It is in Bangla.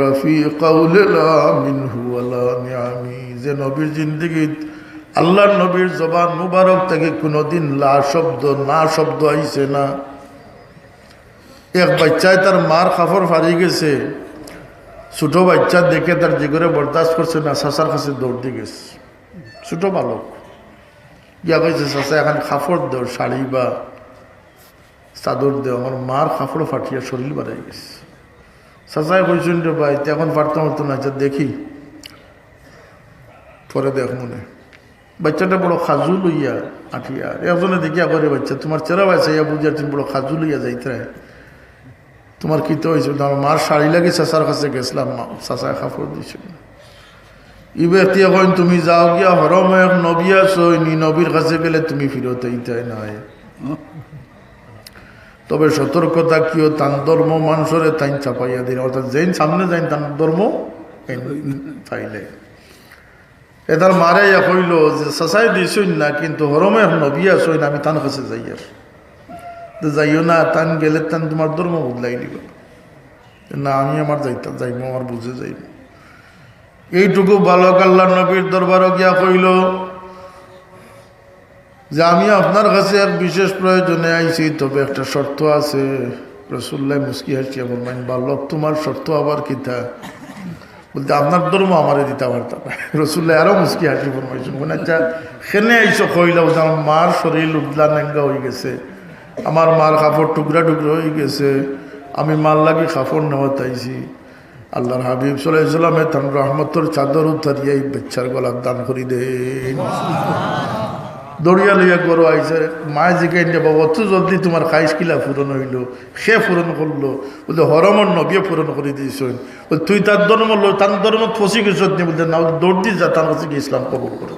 রফি কাউলেলা মিনহু আলা নিয়ামি যে নবীর জিন্দগি, আল্লাহর নবীর জবান মুবারক থেকে কোনোদিন লা শব্দ, না শব্দ আইছে না। এক বাচ্চায় তার মার খাফর ফারি গেছে। ছোট বাচ্চা দেখে তার জিগরে বরদাস্ত করছে না শাসার কাছে দৌড় দিয়ে গেছে। ছোট বালক। গিয়া কইছে শাসা এখন খাফড় দেও শাড়ি বা চাদর দেও আমার মার খাফড় ফাটিয়া শরীর বাড়াই গেছে। চাচাই কইছেন রে ভাই এখন পারতাম হতো না দেখি। পরে দেখ মনে। বাচ্চাটা বড় খাজু লইয়া আঠিয়া। একজনে দেখিয়া করে বাচ্চা তোমার চেরা বাচ্চা ইয়া বুঝিয়া তুমি বড় খাজু লইয়া যাইতে তোমার কি তো হয়েছে আমার মার শাড়ি লাগে চাচার কাছে গেছিলাম, মা চাচায় কাপড় দিছিল ই ব্যক্তি এখন, তুমি যাও গিয়া হরম এক নবী আছো নি নবীর কাছে গেলে তুমি ফিরত এইটাই নয় তবে সতর্কতা কিও তান ধর্ম মানুষরে তাই চাপাইয়া দিন অর্থাৎ যেন সামনে যাই তান ধর্ম পাইলে এটার মারে ইয়া কইল যে চাচাই দিছই না, কিন্তু হরমে নবী আছো আমি তান কাছে যাই আর যাইও না, তান গেলে তান তোমার ধর্ম বদলাই দিব। না, আমি আমার যাইতাম যাইব আমার বুঝে যাইব এইটুকু বালক আল্লাহ নবীর দরবারও গিয়া কইল যে আমি আপনার কাছে এক বিশেষ প্রয়োজনে আইছি, তবে একটা শর্ত আছে। রসুল্লাহ মুস্কি আমার মাইন বালক তোমার শর্ত আবার কিতা? বলতে, আপনার ধর্ম আমারে দিতে পারতাম রসুল্লাহ আরও মুস্কি হাসি ফরমাইছেন। মানে আচ্ছা খেনে আইসো কইলাম যে আমার মার শরীর উবলা নেঙ্গা হয়ে গেছে। আমার মার কাপড় টুকরা টুকরা হয়ে গেছে। আমি মার লাগি কাপড় নেওয়া তাইছি আল্লাহর হাবিব সাল্লামে তান রহমতর চাদর উতারিয়া এই বাচ্চার গলার দান করি দে দড়িয়া লইয়া গরু আইছে মায় জিকাই বাবা, অত জলদি তোমার খাইস কিলা পূরণ হইল? সে পূরণ করল বলতে হরমর নবিয়ে পূরণ করে দিয়েছেন বলে, তুই তার ধর্ম লো তার ধর্ম ফসি গেছ বলতে না দৌড় দিয়ে যা তার কাছে ইসলাম কবর করে